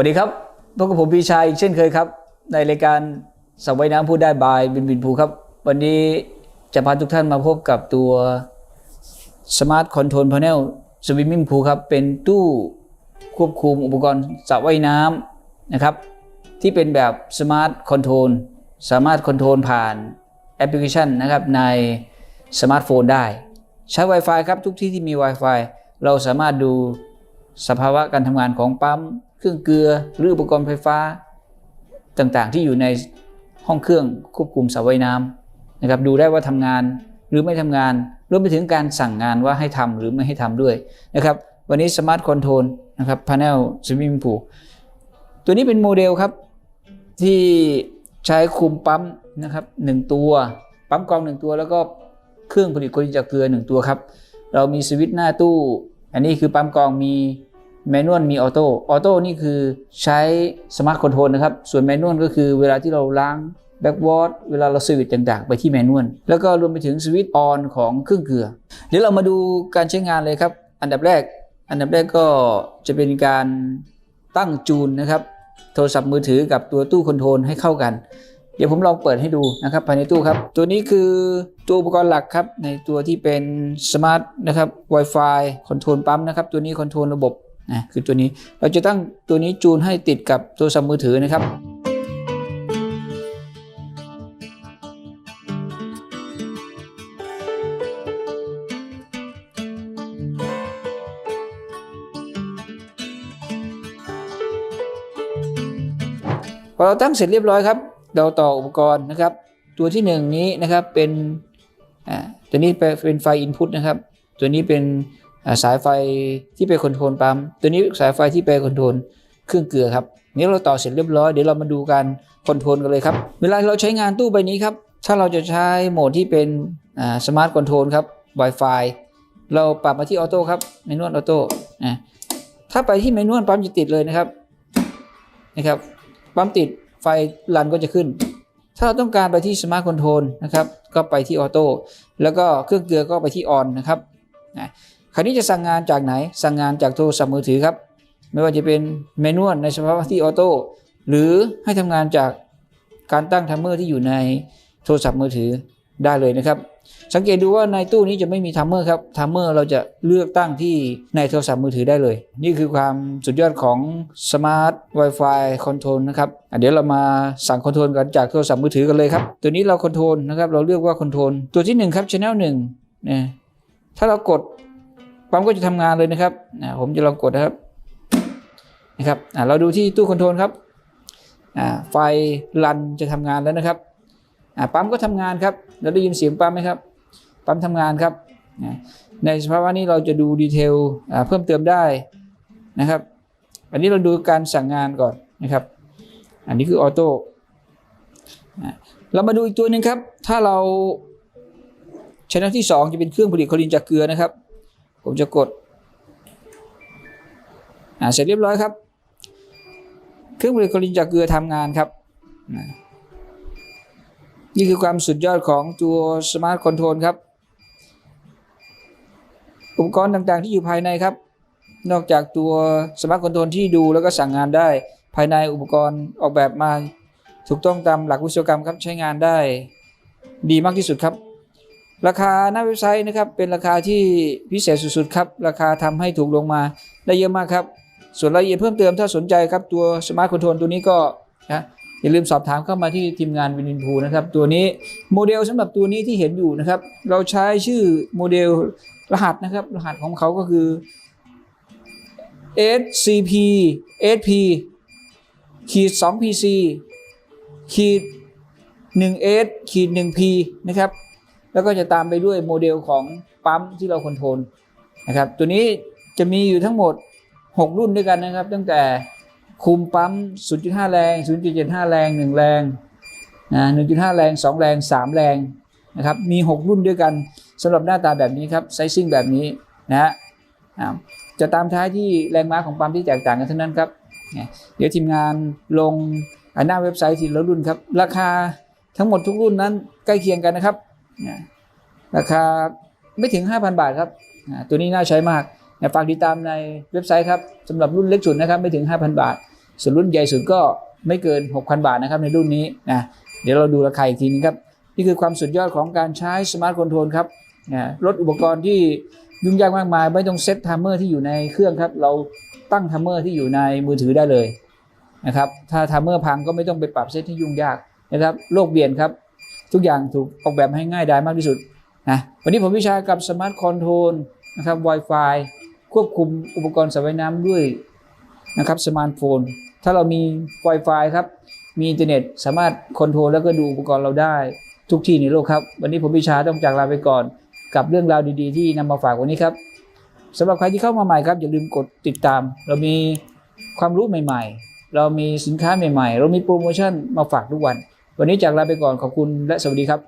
วัสดีครับพบกับผมพีชายเช่นเคยครับ ในรายการสับว่ายน้ำพูดได้บายบินบินภูครับ วันนี้จะพาทุกท่านมาพบกับตัว Smart Control Panel Swimming Pool ครับ เป็นตู้ควบคุมอุปกรณ์สระว่ายน้ำนะครับ ที่เป็นแบบ Smart Control สามารถคอนโทรลผ่านแอปพลิเคชันนะครับในสมาร์ทโฟนได้ ใช้ Wi-Fi ครับทุกที่ที่มี Wi-Fi เราสามารถดูสภาวะการทำงานของปั๊ม เครื่องเกลือหรืออุปกรณ์ไฟฟ้าต่างๆ ที่อยู่ในห้องเครื่องควบคุมสระว่ายน้ำนะครับดูได้ว่าทำงานหรือไม่ทำงานรวมไปถึงการสั่งงานว่าให้ทำหรือไม่ให้ทำด้วยนะครับวันนี้ Smart Control นะครับ Panel Swimming Pool ตัวนี้เป็นโมเดลครับ ที่ใช้คุมปั๊มนะครับหนึ่งตัว ปั๊มกรองหนึ่งตัว แล้วก็เครื่องผลิตโคลินจากเกลือหนึ่งตัวครับ เรามีสวิตช์หน้าตู้ อันนี้คือปั๊มกรองมี แมนนวลมีออโต้ ออโต้นี่คือใช้สมาร์ทคอนโทรลนะครับ ส่วนแมนนวลก็คือเวลาที่เราล้างแบ็กวอร์ดเวลาเราสวิตช์ต่างๆ ไปที่แมนนวล แล้วก็รวมไปถึงสวิตช์ออนของเครื่องเกลือ เดี๋ยวเรามาดูการใช้งานเลยครับ อันดับแรก อันดับแรกก็จะเป็นการตั้งจูนนะครับ โทรศัพท์มือถือกับตัวตู้คอนโทรลให้เข้ากัน เดี๋ยวผมลองเปิดให้ดูนะครับภายในตู้ครับ ตัวนี้คือตัวอุปกรณ์หลักครับ ในตัวที่เป็นสมาร์ทนะครับ Wi-Fi คอนโทรลปั๊มนะครับ ตัวนี้คอนโทรลระบบ นะคือตัวนี้เราจะตั้งตัวนี้จูนให้ติดกับโทรศัพท์มือถือนะครับพอเราตั้งเสร็จเรียบร้อยครับ เราต่ออุปกรณ์นะครับ ตัวที่หนึ่งนี้นะครับเป็นอ่าตัวนี้เป็นไฟอินพุตนะครับ ตัวนี้เป็น สายไฟที่ไปคอนโทรลปั๊มตัวนี้สายไฟที่ไปคอนโทรลเครื่องเกลือครับนี้เราต่อเสร็จเรียบร้อยเดี๋ยวเรามาดูการคอนโทรลกันเลยครับ เวลาเราใช้งานตู้ใบนี้ครับ ถ้าเราจะใช้โหมดที่เป็นสมาร์ทคอนโทรลครับ Wi-Fi เราปรับมาที่ออโต้ครับเมนวลออโต้ถ้าไปที่เมนวลปั๊มจะติดเลยนะครับนะครับปั๊มติดไฟรันก็จะขึ้น ถ้าเราต้องการไปที่สมาร์ทคอนโทรลนะครับ ก็ไปที่ออโต้แล้วก็เครื่องเกลือก็ไปที่ออนนะครับนะ คราวนี้จะสั่งงานจากไหน สั่งงานจากโทรศัพท์มือถือครับ ไม่ว่าจะเป็นเมนูในสภาวะที่ออโต้หรือให้ทำงานจากการตั้งทัมเมอร์ที่อยู่ในโทรศัพท์มือถือได้เลยนะครับ สังเกตดูว่าในตู้นี้จะไม่มีทัมเมอร์ครับทัมเมอร์เราจะเลือกตั้งที่ในโทรศัพท์มือถือได้เลย นี่คือความสุดยอดของ Smart Wi-Fi Control นะครับเดี๋ยวเรามาสั่งคอนโทรลกันจากโทรศัพท์มือถือกันเลยครับ ตัวนี้เราคอนโทรลนะครับ เราเลือกว่าคอนโทรลตัวที่หนึ่งครับ Channel หนึ่งนะถ้าเรากด ปั๊มก็จะทำงานเลยนะครับผมจะลองกดนะครับนะครับเราดูที่ตู้คอนโทรลครับไฟรันจะทำงานแล้วนะครับปั๊มก็ทำงานครับเราได้ยินเสียงปั๊มไหมครับปั๊มทำงานครับในสภาวะนี้เราจะดูดีเทลเพิ่มเติมได้นะครับ อันนี้เราดูการสั่งงานก่อนนะครับ อันนี้คือออโต้เรามาดูอีกตัวหนึ่งครับ ถ้าเราชแนลที่ 2 จะเป็นเครื่องผลิตโคลินจากเกลือนะครับ ผมจะกด อ่าเสร็จเรียบร้อยครับ เครื่องผลิตคลินจากเกลือทำงานครับนี่คือความสุดยอดของตัวสมาร์ทคอนโทรลครับ อุปกรณ์ต่างๆที่อยู่ภายในครับ นอกจากตัวสมาร์ทคอนโทรลที่ดูแล้วก็สั่งงานได้ ภายในอุปกรณ์ออกแบบมา ถูกต้องตามหลักวิศวกรรมครับใช้งานได้ ดีมากที่สุดครับ ราคาหน้าเว็บไซต์นะครับเป็นราคาที่พิเศษสุดๆครับราคาทำให้ถูกลงมาได้เยอะมากครับ ส่วนรายละเอียดเพิ่มเติมถ้าสนใจครับตัวสมาร์ทคอนโทรลตัวนี้ก็นะอย่าลืมสอบถามเข้ามาที่ทีมงานวินินพูนะครับตัวนี้โมเดลสำหรับตัวนี้ที่เห็นอยู่นะครับเราใช้ชื่อโมเดลรหัสนะครับรหัสของเขาก็คือ SCP SP ขีด 2PC ขีด 1S ขีด 1P นะครับ แล้วก็จะตามไปด้วยโมเดลของปั๊มที่เราคอนโทรลนะครับ ตัวนี้จะมีอยู่ทั้งหมด 6 รุ่นด้วยกันนะครับ ตั้งแต่คุมปั๊ม 0.5 แรง 0.75 แรง 1 แรงนะ1.5 แรง 2 แรง 3 แรงนะครับ มี 6 รุ่นด้วยกันสำหรับหน้าตาแบบนี้ครับ ไซซิ่งแบบนี้นะฮะจะตามท้ายที่แรงม้าของปั๊มที่แตกต่างกันเท่านั้นครับเนี่ยเดี๋ยวทีมงานลงหน้าเว็บไซต์ทีละรุ่นครับ ราคาทั้งหมดทุกรุ่นนั้นใกล้เคียงกันนะครับ ราคาไม่ถึง 5,000 บาทครับตัวนี้น่าใช้มากฝากติดตามในเว็บไซต์ครับสำหรับรุ่นเล็กสุดนะครับไม่ถึง 5,000 บาท ส่วนรุ่นใหญ่สุดก็ไม่เกิน 6,000 บาทนะครับในรุ่นนี้นะเดี๋ยวเราดูราคาอีกทีนึงครับ นี่คือความสุดยอดของการใช้สมาร์ทคอนโทรลครับนะลดอุปกรณ์ที่ยุ่งยากมากมาย ไม่ต้องเซตไทม์เมอร์ที่อยู่ในเครื่องครับ เราตั้งไทม์เมอร์ที่อยู่ในมือถือได้เลยนะครับถ้าไทม์เมอร์พังก็ไม่ต้องไปปรับเซตที่ยุ่งยากนะครับโลกเปลี่ยนครับ ทุกอย่างถูกออกแบบให้ง่ายดายมากที่สุดนะวันนี้ผมวิชากับสมาร์ทคอนโทรลนะครับ Wi-Fi ควบคุมอุปกรณ์สระว่ายน้ำด้วยนะครับสมาร์ทโฟน ถ้าเรามี Wi-Fi ครับ มีอินเทอร์เน็ตสามารถคอนโทรลแล้วก็ดูอุปกรณ์เราได้ทุกที่ในโลกครับ วันนี้ผมวิชาต้องจากลาไปก่อน กับเรื่องราวดีๆ ที่นำมาฝากวันนี้ครับสำหรับใครที่เข้ามาใหม่ครับ อย่าลืมกดติดตาม เรามีความรู้ใหม่ ๆ เรามีสินค้าใหม่ ๆ เรามีโปรโมชั่นมาฝากทุกวัน วันนี้จากลาไปก่อนขอบคุณและสวัสดีครับ